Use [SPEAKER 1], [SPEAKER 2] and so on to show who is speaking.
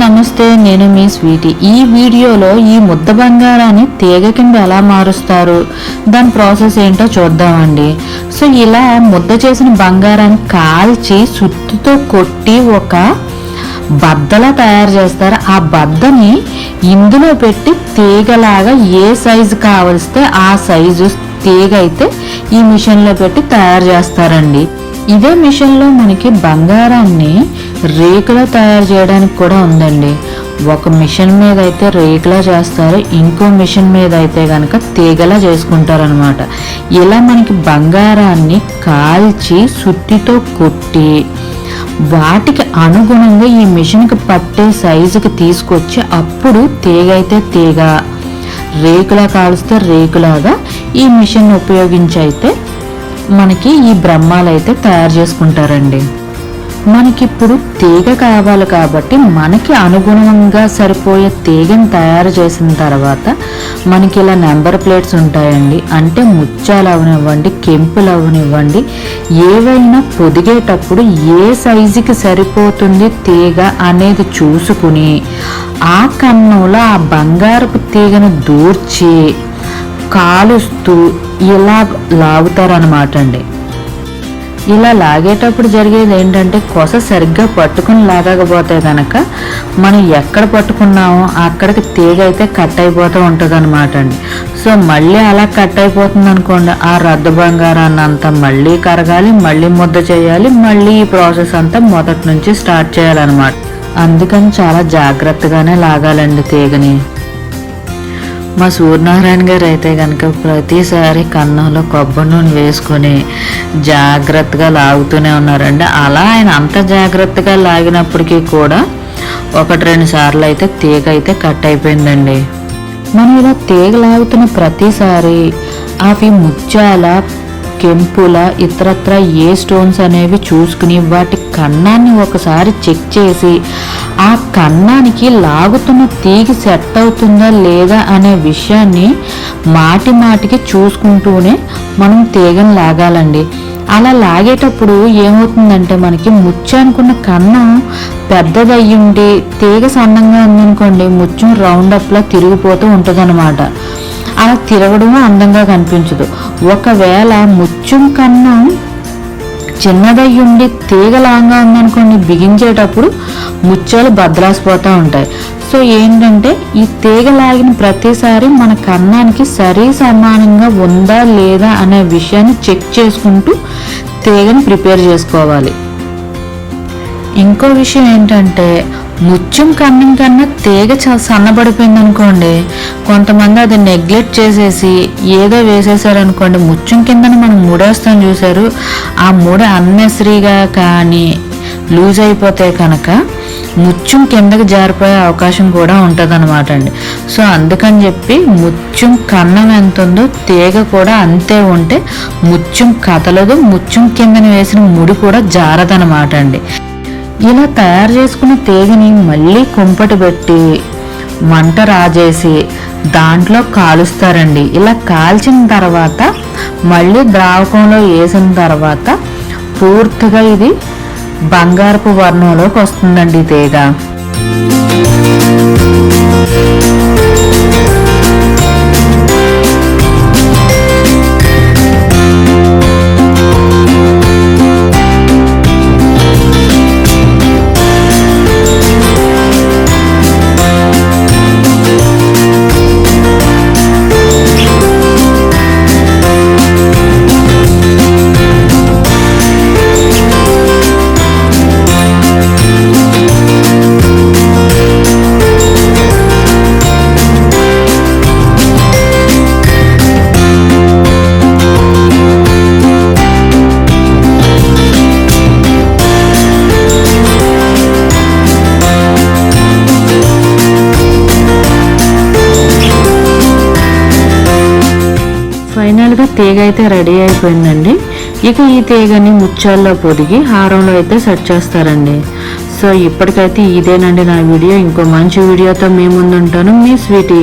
[SPEAKER 1] నమస్తే నేను మీ స్వీటీ. ఈ వీడియోలో ఈ ముద్ద బంగారాన్ని తీగ కింద ఎలా మారుస్తారు? దాని ప్రాసెస్ ఏంటో చూద్దామండి. సో ఇలా ముద్ద చేసిన బంగారాన్ని కాల్చి సుత్తితో కొట్టి ఒక బద్దలా తయారు చేస్తారు. ఆ బద్దని ఇందులో పెట్టి తీగలాగా ఏ సైజు కావలిస్తే ఆ సైజు తీగ అయితే ఈ మిషన్లో పెట్టి తయారు చేస్తారండి. ఇదే మిషన్లో మనకి బంగారాన్ని రేకులా తయారు చేయడానికి కూడా ఉందండి. ఒక మిషన్ మీద అయితే రేకులా చేస్తారు ఇంకో మిషన్ మీద అయితే కనుక తీగలా చేసుకుంటారనమాట ఇలా మనకి బంగారాన్ని కాల్చి సుత్తితో కొట్టి వాటికి అనుగుణంగా ఈ మిషన్కి పట్టే సైజుకి తీసుకొచ్చి అప్పుడు తీగ అయితే తీగ రేకులా కాలుస్తే రేకులాగా ఈ మిషన్ ఉపయోగించి అయితే మనకి ఈ బ్రహ్మాలు అయితే తయారు చేసుకుంటారండి. మనకిప్పుడు తీగ కావాలి కాబట్టి మనకి అనుగుణంగా సరిపోయే తీగని తయారు చేసిన తర్వాత మనకి ఇలా నెంబర్ ప్లేట్స్ ఉంటాయండి. అంటే ముత్యాలు అవనివ్వండి కెంపులు అవనివ్వండి ఏవైనా పొదిగేటప్పుడు ఏ సైజుకి సరిపోతుంది తీగ అనేది చూసుకుని ఆ కన్నంలో ఆ బంగారపు తీగను దూర్చి కాలుస్తూ ఇలా లాగుతారనమాట అండి. ఇలా లాగేటప్పుడు జరిగేది ఏంటంటే కొస సరిగ్గా పట్టుకుని లాగకపోతే కనుక మనం ఎక్కడ పట్టుకున్నామో అక్కడికి తీగ అయితే కట్ అయిపోతూ ఉంటుంది అనమాట అండి. సో మళ్ళీ అలా కట్ అయిపోతుంది అనుకోండి ఆ రద్దు బంగారాన్ని అంతా మళ్ళీ కరగాలి మళ్ళీ ముద్ద చేయాలి మళ్ళీ ఈ ప్రాసెస్ అంతా మొదటి నుంచి స్టార్ట్ చేయాలన్నమాట. అందుకని చాలా జాగ్రత్తగానే లాగాలండి తీగని. మా సూర్యనారాయణ గారు అయితే కనుక ప్రతిసారి కన్నంలో కొబ్బరి నూనె వేసుకొని జాగ్రత్తగా లాగుతూనే ఉన్నారండి. అలా ఆయన అంత జాగ్రత్తగా లాగినప్పటికీ కూడా ఒకటి రెండు సార్లు అయితే తీగ అయితే కట్ అయిపోయిందండి. మనం ఇలా తీగ లాగుతున్న ప్రతిసారి అవి ముత్యాల కెంపుల ఇతరత్ర ఏ స్టోన్స్ అనేవి చూసుకుని వాటి కన్నాన్ని ఒకసారి చెక్ చేసి ఆ కన్నానికి లాగుతున్న తీగి సెట్ అవుతుందా లేదా అనే విషయాన్ని మాటి మాటికి చూసుకుంటూనే మనం తీగను లాగాలండి. అలా లాగేటప్పుడు ఏమవుతుందంటే మనకి ముత్యం అనుకున్న కన్నం పెద్దదయ్యుండి తీగ సన్నంగా ఉందనుకోండి ముత్యం రౌండ్ అప్లా తిరిగిపోతూ ఉంటుందన్నమాట. అలా తిరగడం అందంగా కనిపించదు. ఒకవేళ ముత్యం కన్నా చిన్నదయ్యుండి తీగలాగా ఉందనుకోండి బిగించేటప్పుడు ముత్యాలు బద్దలాసిపోతూ ఉంటాయి. సో ఏంటంటే ఈ తీగ లాగిన ప్రతిసారి మన కన్నానికి సరి సమానంగా ఉందా లేదా అనే విషయాన్ని చెక్ చేసుకుంటూ తీగని ప్రిపేర్ చేసుకోవాలి. ఇంకో విషయం ఏంటంటే ముత్యం కన్నం కన్నా తీగ చ- సన్నబడిపోయింది అనుకోండి. కొంతమంది అది నెగ్లెక్ట్ చేసేసి ఏదో వేసేసారనుకోండి ముత్యం కిందన మనం ముడేస్తాం చూసారు ఆ ముడ అన్నెసరీగా కానీ లూజ్ అయిపోతే కనుక ముత్యం కిందకి జారిపోయే అవకాశం కూడా ఉంటుంది అనమాట అండి. సో అందుకని చెప్పి ముత్యం కన్నం ఎంత ఉందో తీగ కూడా అంతే ఉంటే ముత్యం కదలదు ముత్యం కిందన వేసిన ముడి కూడా జారదనమాట అండి. ఇలా తయారు చేసుకున్న తీగని మళ్ళీ కుంపటి పెట్టి మంట రాజేసి దాంట్లో కాలుస్తారండి. ఇలా కాల్చిన తర్వాత మళ్ళీ ద్రావకంలో వేసిన తర్వాత పూర్తిగా ఇది బంగారపు వర్ణంలోకి వస్తుందండి ఈ తీగ. ఫైనల్గా తీగ అయితే రెడీ అయిపోయిందండి. ఇక ఈ తీగని ముత్యాల్లో పొదిగి హారంలో అయితే సెట్ చేస్తారండి. సో ఇప్పటికైతే ఇదేనండి నా వీడియో. ఇంకో మంచి వీడియోతో మీ ముందుంటాను మీ స్వీటీ.